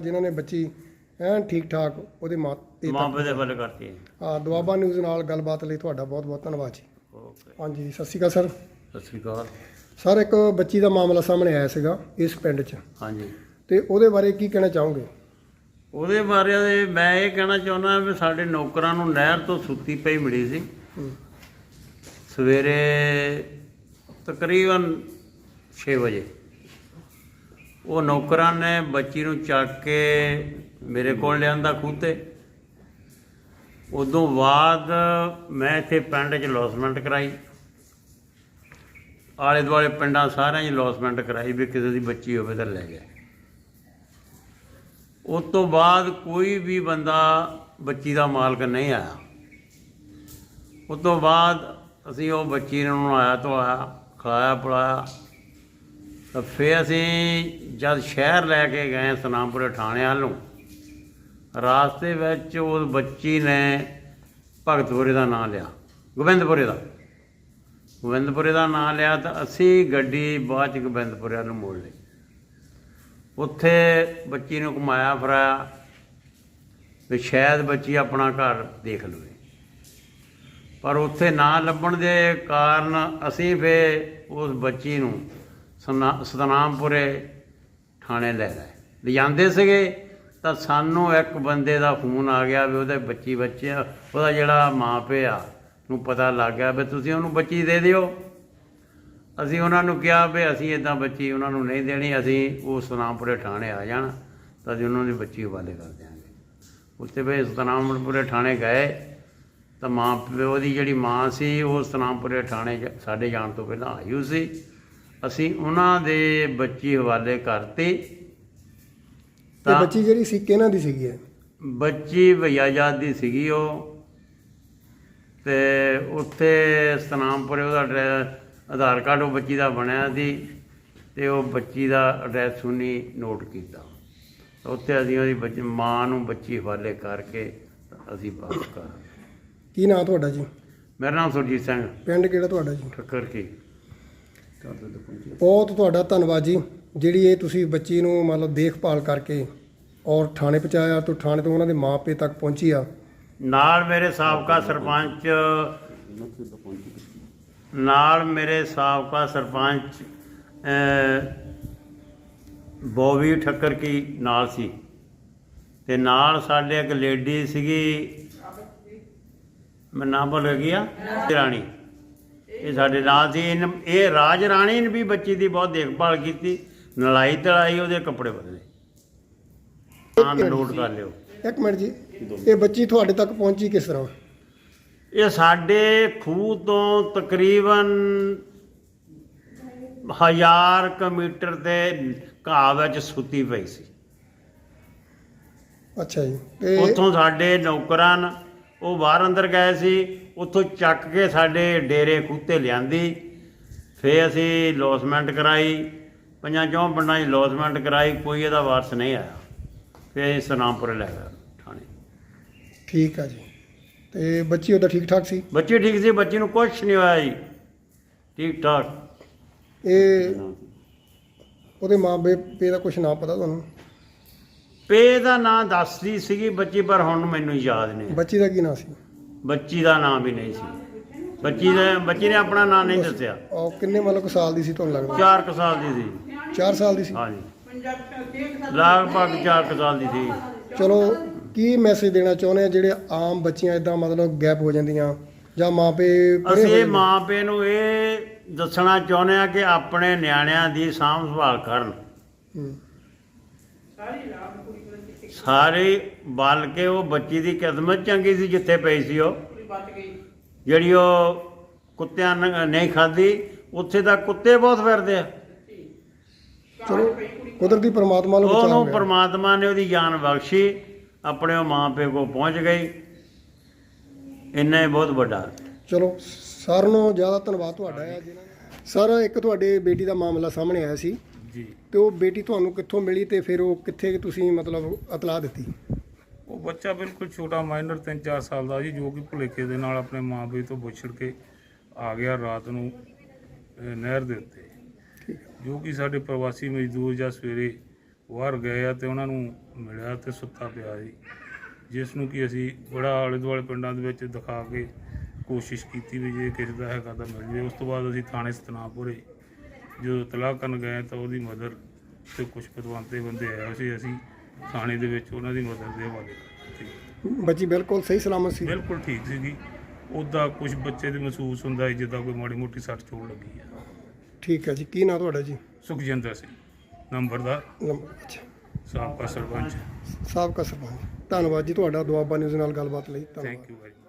ਜਿਨ੍ਹਾਂ ਨੇ ਬੱਚੀ ਐਨ ਠੀਕ ਠਾਕ ਉਹਦੇ ਮਾਂ ਤੇ ਮਾਂ ਪਿਓ ਦੇ ਵੱਲ ਕਰਤੀ ਆ ਦੁਆਬਾ ਨਿਊਜ਼ ਨਾਲ ਗੱਲਬਾਤ ਲਈ ਤੁਹਾਡਾ ਬਹੁਤ ਬਹੁਤ ਧੰਨਵਾਦ ਜੀ। ਓਕੇ। ਹਾਂਜੀ ਸਤਿ ਸ਼੍ਰੀ ਅਕਾਲ ਸਰ। ਸਤਿ ਸ਼੍ਰੀ ਅਕਾਲ। ਸਰ ਇੱਕ ਬੱਚੀ ਦਾ ਮਾਮਲਾ ਸਾਹਮਣੇ ਆਇਆ ਸੀਗਾ ਇਸ ਪਿੰਡ 'ਚ। ਹਾਂਜੀ। ਤੇ ਉਹਦੇ ਬਾਰੇ ਕੀ ਕਹਿਣਾ ਚਾਹੋਗੇ? ਉਹਦੇ ਬਾਰੇ ਮੈਂ ਇਹ ਕਹਿਣਾ ਚਾਹੁੰਦਾ ਵੀ ਸਾਡੇ ਨੌਕਰਾਂ ਨੂੰ ਨਹਿਰ ਤੋਂ ਸੁੱਤੀ ਪਈ ਮਿਲੀ ਸੀ। ਹੂੰ। ਸਵੇਰੇ ਤਕਰੀਬਨ 6 ਵਜੇ। ਉਹ ਨੌਕਰਾਂ ਨੇ ਬੱਚੀ ਨੂੰ ਚੱਕ ਕੇ ਮੇਰੇ ਕੋਲ ਲਿਆਂਦਾ ਖੂਤੇ। ਉਦੋਂ ਬਾਅਦ ਮੈਂ ਇੱਥੇ ਪਿੰਡ 'ਚ ਲੌਸਮੈਂਟ ਕਰਾਈ। ਆਲੇ ਦੁਆਲੇ ਪਿੰਡਾਂ ਸਾਰਿਆਂ 'ਚ ਲੌਸਮੈਂਟ ਕਰਾਈ ਵੀ ਕਿਸੇ ਦੀ ਬੱਚੀ ਹੋਵੇ ਤਾਂ ਲੈ ਜਾਏ। ਉਸ ਤੋਂ ਬਾਅਦ ਕੋਈ ਵੀ ਬੰਦਾ ਬੱਚੀ ਦਾ ਮਾਲਕ ਨਹੀਂ ਆਇਆ। ਉਸ ਤੋਂ ਬਾਅਦ ਅਸੀਂ ਉਹ ਬੱਚੀ ਨੂੰ ਆਇਆ ਧੋਇਆ ਖਿਲਾਇਆ ਪਿਲਾਇਆ ਤਾਂ ਫਿਰ ਅਸੀਂ ਜਦ ਸ਼ਹਿਰ ਲੈ ਕੇ ਗਏ ਸਨਾਮਪੁਰੇ ਥਾਣੇ ਵੱਲ ਨੂੰ, ਰਾਸਤੇ ਵਿੱਚ ਉਸ ਬੱਚੀ ਨੇ ਭਗਤਪੁਰੇ ਦਾ ਨਾਮ ਲਿਆ ਗੋਬਿੰਦਪੁਰੇ ਦਾ। ਗੋਬਿੰਦਪੁਰੇ ਦਾ ਨਾਮ ਲਿਆ ਤਾਂ ਅਸੀਂ ਗੱਡੀ ਬਾਅਦ ਚ ਗੋਬਿੰਦਪੁਰੇ ਵੱਲ ਨੂੰ ਮੋੜ ਲਈ। ਉੱਥੇ ਬੱਚੀ ਨੂੰ ਘੁਮਾਇਆ ਫਰਾਇਆ ਵੀ ਸ਼ਾਇਦ ਬੱਚੀ ਆਪਣਾ ਘਰ ਦੇਖ ਲਵੇ। ਪਰ ਉੱਥੇ ਨਾ ਲੱਭਣ ਦੇ ਕਾਰਨ ਅਸੀਂ ਫੇ ਉਸ ਬੱਚੀ ਨੂੰ ਸਤਨਾਮਪੁਰੇ ਥਾਣੇ ਲੈ ਗਏ। ਲਿਜਾਂਦੇ ਸੀਗੇ ਤਾਂ ਸਾਨੂੰ ਇੱਕ ਬੰਦੇ ਦਾ ਫੋਨ ਆ ਗਿਆ ਵੀ ਉਹਦੇ ਬੱਚੀ ਬੱਚੇ ਉਹਦਾ ਜਿਹੜਾ ਮਾਂ ਪਿਆ ਨੂੰ ਪਤਾ ਲੱਗ ਗਿਆ ਵੀ ਤੁਸੀਂ ਉਹਨੂੰ ਬੱਚੀ ਦੇ ਦਿਓ। ਅਸੀਂ ਉਹਨਾਂ ਨੂੰ ਕਿਹਾ ਵੀ ਅਸੀਂ ਇਦਾਂ ਬੱਚੀ ਉਹਨਾਂ ਨੂੰ ਨਹੀਂ ਦੇਣੀ, ਅਸੀਂ ਉਹ ਸਤਨਾਮਪੁਰੇ ਥਾਣੇ ਆ ਜਾਣ, ਤਾਂ ਅਸੀਂ ਉਹਨਾਂ ਦੀ ਬੱਚੀ ਹਵਾਲੇ ਕਰ ਦਿਆਂਗੇ। ਉੱਥੇ ਵੀ ਸਤਨਾਮਪੁਰੇ ਥਾਣੇ ਗਏ, ਤਾਂ ਮਾਂ ਪਿਓ ਦੀ ਜਿਹੜੀ ਮਾਂ ਸੀ, ਉਹ ਸਤਨਾਮਪੁਰੇ ਥਾਣੇ 'ਚ ਸਾਡੇ ਜਾਣ ਤੋਂ ਪਹਿਲਾਂ ਆਈ ਹੋਈ ਸੀ। ਅਸੀਂ ਉਹਨਾਂ ਦੇ ਬੱਚੀ ਹਵਾਲੇ ਕਰਤੀ। ਤੇ ਬੱਚੀ ਜਿਹੜੀ ਸੀ ਕਿਹਨਾਂ ਦੀ ਸੀਗੀ ਇਹ? ਬੱਚੀ ਭਈਆਜਾਦ ਦੀ ਸੀਗੀ ਉਹ। ਤੇ ਉੱਥੇ ਸਤਨਾਮਪੁਰੇ ਉਹਦਾ ਐਡਰੈਸ ਆਧਾਰ ਕਾਰਡ ਉਹ ਬੱਚੀ ਦਾ ਬਣਿਆ ਸੀ ਤੇ ਉਹ ਬੱਚੀ ਦਾ ਐਡਰੈਸ ਸੁਣੀ ਨੋਟ ਕੀਤਾ। ਉੱਥੇ ਅਸੀਂ ਉਹਦੀ ਬੱਚੀ ਮਾਂ ਨੂੰ ਬੱਚੀ ਹਵਾਲੇ ਕਰਕੇ ਅਸੀਂ ਵਾਪਸ ਕਰ ਕੀ ਨਾਂ ਤੁਹਾਡਾ ਜੀ? ਮੇਰਾ ਨਾਮ ਸੁਰਜੀਤ ਸਿੰਘ। ਪਿੰਡ ਕਿਹੜਾ ਤੁਹਾਡਾ ਜੀ? ਠੱਕਰ ਕੀ। ਬਹੁਤ ਤੁਹਾਡਾ ਧੰਨਵਾਦ ਜੀ ਜਿਹੜੀ ਇਹ ਤੁਸੀਂ ਬੱਚੀ ਨੂੰ ਮਤਲਬ ਦੇਖਭਾਲ ਕਰਕੇ ਔਰ ਥਾਣੇ ਪਹੁੰਚਾਇਆ ਤੋਂ ਥਾਣੇ ਤੋਂ ਉਹਨਾਂ ਦੇ ਮਾਪੇ ਤੱਕ ਪਹੁੰਚੀ ਆ। ਨਾਲ ਮੇਰੇ ਸਾਬਕਾ ਸਰਪੰਚ ਨਾਲ ਮੇਰੇ ਸਾਬਕਾ ਸਰਪੰਚ ਬੋਵੀ ਠੱਕਰ ਕੀ ਨਾਲ ਸੀ। ਤੇ ਨਾਲ ਸਾਡੇ ਇੱਕ ਲੇਡੀ ਸੀਗੀ ਮੈਂ ਨਾਮ ਭੁੱਲ ਗਿਆ ਰਾਣੀ। ਇਹ ਸਾਡੇ ਨਾਲ ਸੀ ਇਹਨ- ਇਹ ਰਾਜ ਰਾਣੀ ਨੇ ਵੀ ਬੱਚੀ ਦੀ ਬਹੁਤ ਦੇਖਭਾਲ ਕੀਤੀ। ਨਲਾਈ ਤਲਾਈ ਉਹਦੇ ਕੱਪੜੇ ਬਦਲੇ। ਨਾਮ ਨੋਟ ਕਰ ਲਿਓ। ਇੱਕ ਮਿੰਟ ਜੀ ਇਹ ਬੱਚੀ ਤੁਹਾਡੇ ਤੱਕ ਪਹੁੰਚੀ ਕਿਸ ਤਰ੍ਹਾਂ? ਇਹ ਸਾਡੇ ਖੂਹ ਤੋਂ ਤਕਰੀਬਨ ਹਜ਼ਾਰ ਕੁ ਮੀਟਰ ਦੇ ਘਾਹ ਵਿੱਚ ਸੁੱਤੀ ਪਈ ਸੀ। ਅੱਛਾ ਜੀ ਤੇ ਉੱਥੋਂ ਸਾਡੇ ਨੌਕਰਾਂ ਨ- ਉਹ ਬਾਹਰ ਅੰਦਰ ਗਏ ਸੀ। ਉੱਥੋਂ ਚੱਕ ਕੇ ਸਾਡੇ ਡੇਰੇ ਖੂਤੇ ਲਿਆਂਦੀ। ਫੇ ਅਸੀਂ ਲੌਸਮੈਂਟ ਕਰਾਈ। ਪੰਜਾਂ ਚੌਂ ਪਿੰਡਾਂ 'ਚ ਲੌਸਮੈਂਟ ਕਰਾਈ ਕੋਈ ਇਹਦਾ ਵਾਰਸ ਨਹੀਂ ਆਇਆ। ਫੇ ਅਸੀਂ ਸਨਾਮਪੁਰ ਲੈ ਗਏ ਥਾਣੇ। ਠੀਕ ਆ ਜੀ। ਤੇ ਬੱਚੀ ਉਹਦਾ ਠੀਕ ਠਾਕ ਸੀ? ਬੱਚੀ ਠੀਕ ਸੀ ਬੱਚੀ ਨੂੰ ਕੁਛ ਨਹੀਂ ਹੋਇਆ ਜੀ। ਠੀਕ ਠਾਕ ਇਹ ਉਹਦੇ ਮਾਪੇ ਦਾ ਕੁਝ ਨਾਂ ਪਤਾ ਤੁਹਾਨੂੰ? ਪੇ ਦਾ ਨਾਂ ਦੱਸਦੀ ਸੀਗੀ ਬੱਚੀ ਪਰ ਹੁਣ ਮੈਨੂੰ ਯਾਦ ਨਹੀਂ। ਬੱਚੀ ਦਾ ਕੀ ਨਾਂ ਸੀ? ਬੱਚੀ ਦਾ ਨਾਂ ਵੀ ਨਹੀਂ ਸੀ। ਬੱਚੀ ਨੇ ਬੱਚੀ ਨੇ ਆਪਣਾ ਨਾਂ ਨਹੀਂ ਦੱਸਿਆ। ਉਹ ਕਿੰਨੇ ਮਤਲਬ ਕੁ ਸਾਲ ਦੀ ਸੀ ਤੁਹਾਨੂੰ ਲੱਗਦਾ? 4 ਕੁ ਸਾਲ ਦੀ ਸੀ। 4 ਸਾਲ ਦੀ ਸੀ? ਹਾਂਜੀ। ਲਗਭਗ 4 ਕੁ ਸਾਲ ਦੀ ਸੀ। ਚਲੋ ਕੀ ਮੈਸੇਜ ਦੇਣਾ ਚਾਹੁੰਦੇ ਆ ਜਿਹੜੇ ਆਮ ਬੱਚੀਆਂ ਇਦਾਂ ਮਤਲਬ ਗੈਪ ਹੋ ਜਾਂਦੀਆਂ ਜਾਂ ਮਾਪੇ ਅਸੀਂ ਇਹ ਨੇ। ਮਾਂ ਪਿਓ ਨੂੰ ਇਹ ਦੱਸਣਾ ਚਾਹੁੰਦੇ ਆ ਕਿ ਆਪਣੇ ਨਿਆਣਿਆਂ ਦੀ ਸਾਂਭ ਸੰਭਾਲ ਕਰਨ। ਹੂੰ। ਸਾਰੇ ਬਲ ਕੇ ਉਹ ਬੱਚੀ ਦੀ ਕਿਸਮਤ ਚੰਗੀ ਸੀ ਜਿੱਥੇ ਪਈ ਸੀ ਉਹ। ਜਿਹੜੀ ਉਹ ਕੁੱਤਿਆਂ ਨੇ ਨਹੀਂ ਖਾਧੀ ਉੱਥੇ ਤਾਂ ਕੁੱਤੇ ਬਹੁਤ ਫਿਰਦੇ ਆ। ਚਲੋ ਕੁਦਰਤੀ ਪਰਮਾਤਮਾ ਨੂੰ ਬਚਾਓ। ਉਹਨੂੰ ਪ੍ਰਮਾਤਮਾ ਨੇ ਉਹਦੀ ਜਾਨ ਬਖਸ਼ੀ ਆਪਣੇ ਉਹ ਮਾਂ ਪਿਓ ਕੋ ਪਹੁੰਚ ਗਈ। ਇੰਨਾ ਹੀ ਬਹੁਤ ਵੱਡਾ। ਚਲੋ ਸਾਰਿਆਂ ਨੂੰ ਜ਼ਿਆਦਾ ਧੰਨਵਾਦ ਤੁਹਾਡਾ। ਹੈ ਜਿਨ੍ਹਾਂ ਨੇ ਸਰ ਇੱਕ ਤੁਹਾਡੇ ਬੇਟੀ ਦਾ ਮਾਮਲਾ ਸਾਹਮਣੇ ਆਇਆ ਸੀ। ਜੀ। ਤੇ ਉਹ ਬੇਟੀ ਤੁਹਾਨੂੰ ਕਿੱਥੋਂ ਮਿਲੀ ਤੇ ਫਿਰ ਉਹ ਕਿੱਥੇ ਤੁਸੀਂ ਮਤਲਬ ਇਤਲਾਹ ਦਿੱਤੀ? ਉਹ ਬੱਚਾ ਬਿਲਕੁਲ ਛੋਟਾ ਮਾਈਨਰ 3-4 ਸਾਲ ਦਾ ਜੀ ਜੋ ਕਿ ਭੁਲੇਖੇ ਦੇ ਨਾਲ ਆਪਣੇ ਮਾਂ-ਪਿਓ ਤੋਂ ਵਿਛੜ ਕੇ ਆ ਗਿਆ ਰਾਤ ਨੂੰ ਅਹ, ਨਹਿਰ ਦੇ ਉੱਤੇ। ਜੋ ਕਿ ਸਾਡੇ ਪ੍ਰਵਾਸੀ ਮਜ਼ਦੂਰ ਜਾਂ ਸਵੇਰੇ ਬਾਹਰ ਗਏ ਆ ਤੇ ਉਹਨਾਂ ਨੂੰ ਮਿਲਿਆ ਤੇ ਸੁੱਤਾ ਪਿਆ ਜੀ ਜਿਸ ਨੂੰ ਕਿ ਅਸੀਂ ਬੜਾ ਆਲੇ ਦੁਆਲੇ ਪਿੰਡਾਂ ਦੇ ਵਿੱਚ ਦਿਖਾ ਕੇ ਕੋਸ਼ਿਸ਼ ਕੀਤੀ ਵੀ ਜੇ ਕਿਸੇ ਦਾ ਹੈਗਾ ਤਾਂ ਮਿਲ ਜੇ ਉਸ ਤੋਂ ਬਾਅਦ ਅਸੀਂ ਥਾਣੇ ਸਤਨਾਪੁਰੇ ਜਦੋਂ ਤਲਾਕ ਕਰਨ ਗਏ ਤਾਂ ਉਹਦੀ ਮਦਰ ਤੇ ਕੁਝ ਪਤਵੰਤੇ ਬੰਦੇ ਆਏ ਸੀ ਅਸੀਂ ਥਾਣੇ ਦੇ ਵਿੱਚ ਉਹਨਾਂ ਦੀ ਮਦਦ ਦੇ ਹਵਾਲੇ ਬੱਚੀ ਬਿਲਕੁਲ ਸਹੀ ਸਲਾਮਤ ਸੀ। ਬਿਲਕੁਲ ਠੀਕ ਸੀਗੀ ਉਹਦਾ ਕੁਝ ਬੱਚੇ ਦੇ ਮਹਿਸੂਸ ਹੁੰਦਾ ਹੈ ਜਿੱਦਾਂ ਕੋਈ ਮਾੜੀ ਮੋਟੀ ਸੱਟ ਚੋਟ ਲੱਗੀ ਹੈ ਠੀਕ ਹੈ ਜੀ ਕੀ ਨਾਂ ਤੁਹਾਡਾ ਜੀ? ਸੁਖਜਿੰਦਰ ਸਿੰਘ ਨੰਬਰਦਾਰ ਨੰਬਰ ਅੱਛਾ। ਸਾਬਕਾ ਸਰਪੰਚ। ਸਾਬਕਾ ਸਰਪੰਚ। ਧੰਨਵਾਦ ਜੀ ਤੁਹਾਡਾ ਦੁਆਬਾ ਨਿਊਜ਼ ਨਾਲ ਗੱਲਬਾਤ ਲਈ। ਧੰਨਵਾਦ। Thank you very much